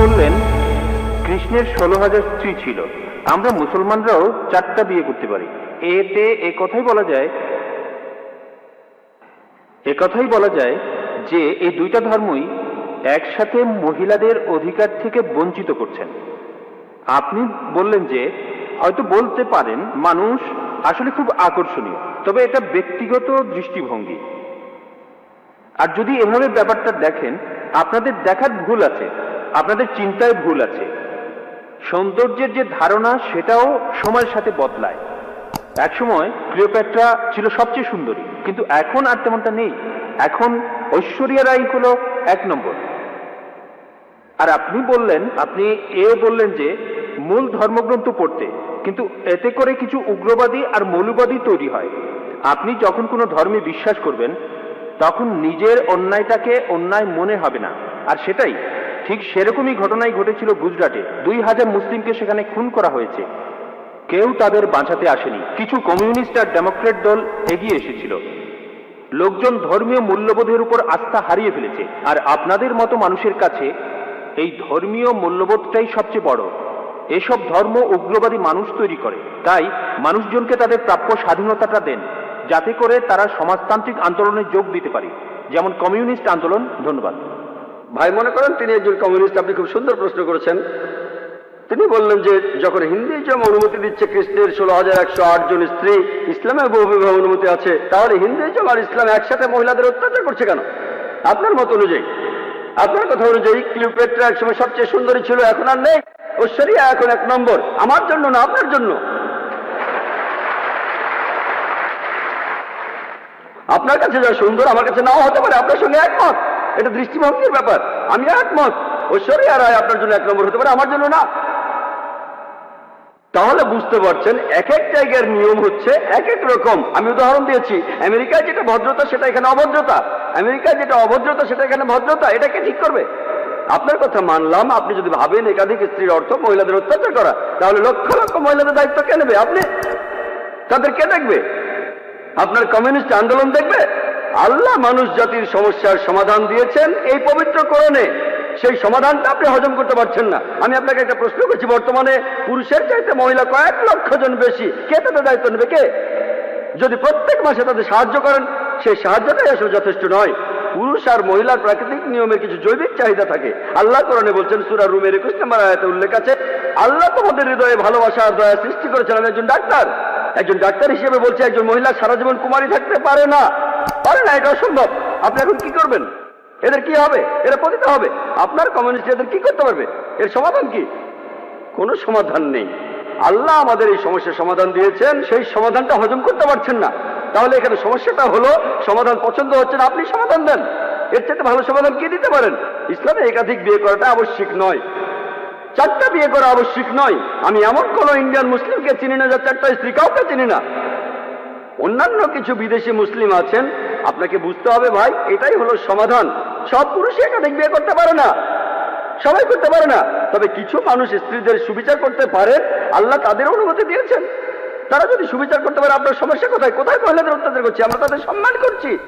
বললেন, কৃষ্ণের ষোলো হাজার স্ত্রী ছিল। আমরা মুসলমানরাও চারটা বিয়ে করতে পারি। এতে এ কথাই বলা যায়, এ কথাই বলা যায় যে এই দুইটা ধর্মই একসাথে মহিলাদের অধিকার থেকে বঞ্চিত করছেন। আপনি বললেন যে, হয়তো বলতে পারেন, মানুষ আসলে খুব আকর্ষণীয়, তবে এটা ব্যক্তিগত দৃষ্টিভঙ্গি। আর যদি এভাবে ব্যাপারটা দেখেন, আপনাদের দেখার ভুল আছে। আপনাদের চিন্তায় ভুল আছে। সৌন্দর্যের যে ধারণা, সেটাও সময়ের সাথে বদলায়। একসময় ক্লিওপ্যাট্রা ছিল সবচেয়ে সুন্দরী, কিন্তু এখন আর তেমনটা নেই। এখন ঐশ্বরিয়া রাই হলো এক নম্বর। আর আপনি বললেন, আপনি এও বললেন যে, মূল ধর্মগ্রন্থ পড়তে, কিন্তু এতে করে কিছু উগ্রবাদী আর মৌলবাদী তৈরি হয়। আপনি যখন কোনো ধর্মে বিশ্বাস করবেন, তখন নিজের অন্যায়টাকে অন্যায় মনে হবে না। আর সেটাই ঠিক সেরকমই ঘটনাই ঘটেছিল গুজরাটে। দুই হাজার মুসলিমকে সেখানে খুন করা হয়েছে। কেউ তাদের বাঁচাতে আসেনি। কিছু কমিউনিস্ট আর ডেমোক্রেট দল এগিয়ে এসেছিল। লোকজন ধর্মীয় মূল্যবোধের উপর আস্থা হারিয়ে ফেলেছে। আর আপনাদের মতো মানুষের কাছে এই ধর্মীয় মূল্যবোধটাই সবচেয়ে বড়। এসব ধর্ম উগ্রবাদী মানুষ তৈরি করে। তাই মানুষজনকে তাদের প্রাপ্য স্বাধীনতাটা দেন, যাতে করে তারা সমাজতান্ত্রিক আন্দোলনে যোগ দিতে পারে। যেমন কমিউনিস্ট আন্দোলন, ধন্যবাদ। ভাই মনে করেন তিনি একজন কমিউনিস্ট, আপনি খুব সুন্দর প্রশ্ন করেছেন। তিনি বললেন যে যখন হিন্দুইজম অনুমতি দিচ্ছে খ্রিস্টের ষোলো হাজার একশো জন স্ত্রী, ইসলামের বহু বিবাহ অনুমতি আছে, তাহলে হিন্দুইজম আর ইসলাম একসাথে মহিলাদের অত্যাচার করছে কেন? আপনার মত অনুযায়ী। আপনার কথা অনুযায়ী ক্লিওপেট্রা একসময় সবচেয়ে সুন্দরী ছিল, এখন আর নেই। ঐশ্বরিয়া এখন এক নম্বর। আমার জন্য না, আপনার জন্য? আপনার কাছে যা সুন্দর, আমার কাছে নাও হতে পারে, আপনার সঙ্গে একমত। এটা দৃষ্টিভঙ্গির ব্যাপার। আমি একমত। ঐশ্বরিয়া রায় আপনার জন্য এক নম্বর হতে পারে, আমার জন্য না। তাহলে বুঝতে পারছেন এক এক জায়গার নিয়ম হচ্ছে এক এক রকম। আমি উদাহরণ দিয়েছি, আমেরিকায় যেটা ভদ্রতা, সেটা এখানে অভদ্রতা। আমেরিকায় যেটা অভদ্রতা, সেটা এখানে ভদ্রতা। এটাকে ঠিক করবে? আপনার কথা মানলাম, আপনি যদি ভাবেন একাধিক স্ত্রীর অর্থ মহিলাদের অত্যাচার করা, তাহলে লক্ষ লক্ষ মহিলাদের দায়িত্ব কে নেবে? আপনি? তাদের কে দেখবে? আপনার কমিউনিস্ট আন্দোলন দেখবে? আল্লাহ মানুষ জাতির সমস্যার সমাধান দিয়েছেন এই পবিত্র করণে সেই সমাধানটা আপনি হজম করতে পারছেন না। আমি আপনাকে একটা প্রশ্ন করছি, বর্তমানে পুরুষের চাইতে মহিলা কয়েক লক্ষ জন বেশি। কে তাদের দায়িত্ব নেবে? কে? যদি প্রত্যেক মাসে তাদের সাহায্য করেন, সেই সাহায্যটাই আসলে যথেষ্ট নয়। পুরুষ আর মহিলার প্রাকৃতিক নিয়মে কিছু জৈবিক চাহিদা থাকে। আল্লাহ কোরআনে বলছেন, সুরা রুমের একুশ নম্বর আয়াতে উল্লেখ আছে, আল্লাহ তোমাদের হৃদয়ে ভালোবাসা আর দয়া সৃষ্টি করেছেন। আমি একজন ডাক্তার। একজন ডাক্তার হিসেবে বলছে, একজন মহিলা সারা জীবন কুমারী থাকতে পারে না। পারে না, এটা অসম্ভব। আপনি এখন কি করবেন? এদের কি হবে? এরা পতিত হবে। আপনার কমিউনিস্ট এদের কি করতে পারবে? এর সমাধান কি? কোনো সমাধান নেই। আল্লাহ আমাদের এই সমস্যার সমাধান দিয়েছেন, সেই সমাধানটা হজম করতে পারছেন না। তাহলে এখানে সমস্যাটা হলো, সমাধান পছন্দ হচ্ছে না, আপনি সমাধান দেন। এর চাইতে ভালো সমাধান কি দিতে পারেন? ইসলামে একাধিক বিয়ে করাটা আবশ্যিক নয়। চারটা বিয়ে করা আবশ্যিক নয়। আমি এমন কোন ইন্ডিয়ান মুসলিমকে চিনি না যার চারটা স্ত্রী কাউকে চিনি না। অন্যান্য কিছু বিদেশি মুসলিম আছেন, আপনাকে বুঝতে হবে ভাই, এটাই হলো সমাধান। সব পুরুষই একাধিক বিয়ে করতে পারে না। সবাই করতে পারে না। তবে কিছু মানুষ স্ত্রীদের সুবিচার করতে পারে, আল্লাহ তাদের অনুমতি দিয়েছেন। তারা যদি সুবিচার করতে পারে, আপনার সমস্যা কোথায়? কোথায় মহিলাদের অত্যাচার করছি? আমরা তাদের সম্মান করছি।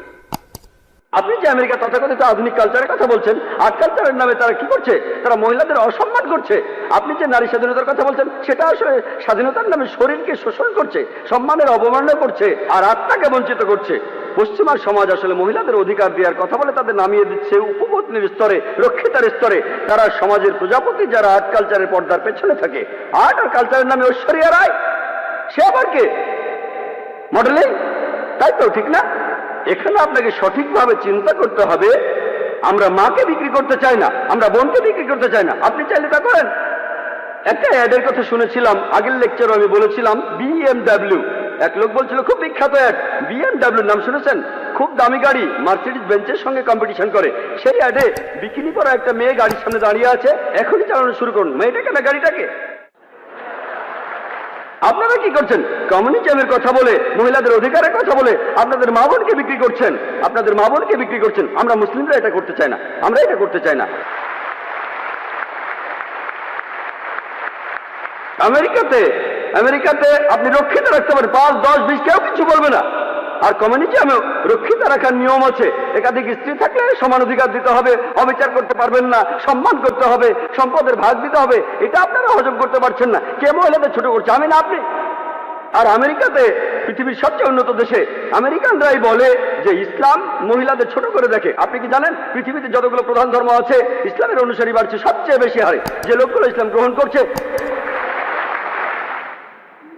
আপনি যে আমেরিকা তথাকথিত আধুনিক কালচারের কথা বলছেন আর্ট কালচারের নামে তারা কি করছে? তারা মহিলাদের অসম্মান করছে। আপনি যে নারী স্বাধীনতার কথা বলছেন, সেটা আসলে স্বাধীনতার নামে শরীরকে শোষণ করছে, সম্মানের অবমাননা করছে, আর আত্মাকে বঞ্চিত করছে। পশ্চিমার সমাজ আসলে মহিলাদের অধিকার দেওয়ার কথা বলে তাদের নামিয়ে দিচ্ছে উপপত্নীর স্তরে, রক্ষিতার স্তরে। তারা সমাজের প্রজাপতি যারা আর্ট কালচারের পর্দার পেছনে থাকে। আর্ট আর কালচারের নামে ঐশ্বরিয়া রায়? সে আবার কে? মডেলিং তাই তো, ঠিক না? এখানে আপনাকে সঠিকভাবে চিন্তা করতে হবে, আমরা মাকে বিক্রি করতে চাই না, আমরা বোনকে বিক্রি করতে চাই না। আপনি চাইলে তা করেন। একটা অ্যাডের কথা শুনেছিলাম, আগের লেকচার আমি বলেছিলাম বিএমডাব্লিউ এক লোক বলছিল, খুব বিখ্যাত অ্যাড বিএমডাব্লিউ নাম শুনেছেন? খুব দামি গাড়ি মার্সিডিজ বেঞ্চের সঙ্গে কম্পিটিশন করে। সেই অ্যাডে বিকিনি করা একটা মেয়ে গাড়ির সামনে দাঁড়িয়ে আছে, এখনই চালানো শুরু করুন। মেয়েটাকে না গাড়িটাকে? আপনারা কি করছেন? কমিউনিজমের কথা বলে, মহিলাদের অধিকারের কথা বলে আপনাদের মা বোনকে বিক্রি করছেন? আপনাদের মা বোনকে বিক্রি করছেন? আমরা মুসলিমরা এটা করতে চাই না। আমরা এটা করতে চাই না। আমেরিকাতে আমেরিকাতে আপনি রক্ষিত রাখতে পারেন। পাঁচ, দশ, বিশ, কেউ কিছু বলবে না। আর কমিউনিটিয়ামেও রক্ষিত রাখার নিয়ম আছে। একাধিক স্ত্রী থাকলে সমান অধিকার দিতে হবে, অবিচার করতে পারবেন না, সম্মান করতে হবে, সম্পদের ভাগ দিতে হবে, এটা আপনারা হজম করতে পারছেন না। কে মহিলাদের ছোট করছে? আমি না, আপনি? আর আমেরিকাতে পৃথিবীর সবচেয়ে উন্নত দেশে আমেরিকানরাই বলে যে ইসলাম মহিলাদের ছোট করে দেখে। আপনি কি জানেন? পৃথিবীতে যতগুলো প্রধান ধর্ম আছে, ইসলামের অনুসারী বাড়ছে সবচেয়ে বেশি হারে। যে লোকগুলো ইসলাম গ্রহণ করছে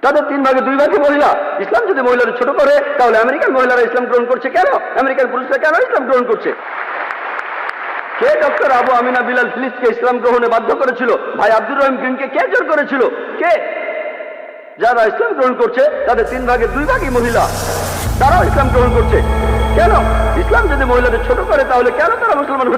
তাদের তিন ভাগে দুই ভাগে মহিলা। ইসলাম যদি মহিলাদের ছোট করে, তাহলে আমেরিকান মহিলারা ইসলাম গ্রহণ করছে কেন? আমেরিকান পুরুষরা কেন ইসলাম গ্রহণ করছে? কে ডক্টর আবু আমিনা বিলাল ফিলিসকে ইসলাম গ্রহণে বাধ্য করেছিল? ভাই আব্দুর রহিম গ্রিনকে কে জোর করেছিল? কে? যারা ইসলাম গ্রহণ করছে, তাদের তিন ভাগে দুই ভাগই মহিলা। তারাও ইসলাম গ্রহণ করছে। কেন? ইসলাম যদি মহিলাদের ছোট করে, তাহলে কেন তারা মুসলমান